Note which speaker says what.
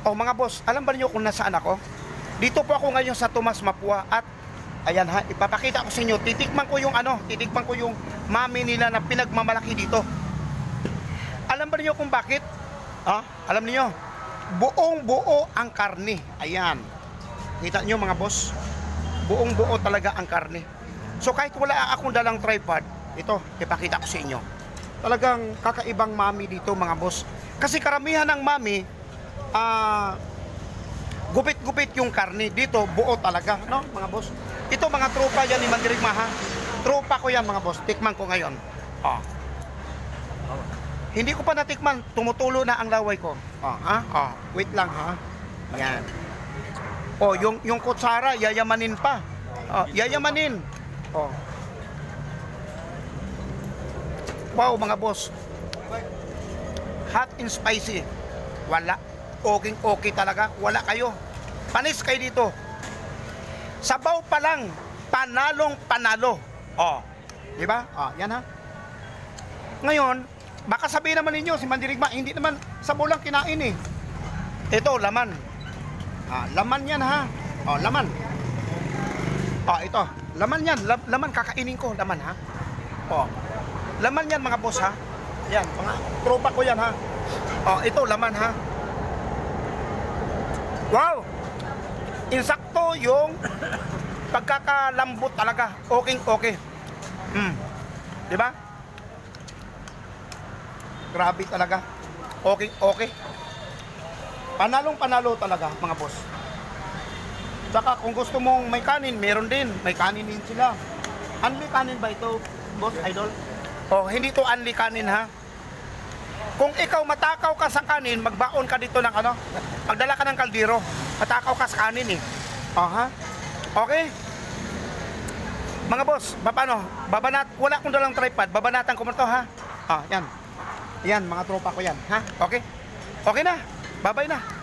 Speaker 1: Oh mga boss, alam ba niyo kung nasaan ako? Dito po ako ngayon sa Tomas Mapua at ayan ha, ipapakita ko sa inyo. Titikman ko yung ano, titikman ko yung mami nila na pinagmamalaki dito. Alam ba niyo kung bakit? Ah, alam niyo? Buong buo ang karne. Ayan. Kita niyo mga boss? Buong buo talaga ang karne. So kahit wala akong dalang tripod, ito, ipakita ko sa inyo. Talagang kakaibang mami dito mga boss. Kasi karamihan ng mami, ah, gupit-gupit yung karne. Dito, buo talaga, no mga boss? Ito mga tropa yan ni Mandirigma ha. Tropa ko yan mga boss. Tikman ko ngayon. Oh. Hindi ko pa natikman, tumutulo na ang laway ko. Oh, ha? Oh, wait lang ha. Yan. Oh, yung yung kutsara yayamanin pa. Oh, yayamanin. Oh. Wow, mga boss. Hot and spicy. Wala. Okay, okay talaga. Wala kayo. Panis kayo dito. Sabaw pa lang, panalong panalo. Oh. Di ba? Oh, yan ha. Ngayon, baka sabihin naman ninyo, si Mandirigma, hindi naman sabaw lang kinain eh. Ito, laman. Ah, laman yan ha. Oh, laman. Oh, ito. Laman yan. La- laman kakainin ko. Laman ha. Oh. Laman yan mga boss ha. Yan, mga tropa ko yan ha. Oh, ito laman ha. Wow! Insakto yung pagkakalambot talaga. Okay, okay. Mm. Di ba? Grabe talaga. Okay, okay. Panalong panalo talaga, mga boss. Saka kung gusto mong may kanin, meron din. May kanin din sila. Unli kanin ba ito, boss idol? Oh, hindi to unli kanin ha. Kung ikaw matakaw ka sa kanin, magbaon ka dito ng ano, magdala ka ng kaldero. Matakaw ka sa kanin eh. Oh, ha? Okay? Mga boss, paano? Babanat, wala akong dalang tripod, babanatan ko mo to ha. Ah, yan. Yan, mga tropa ko yan, ha? Okay? Okay na. Babay na.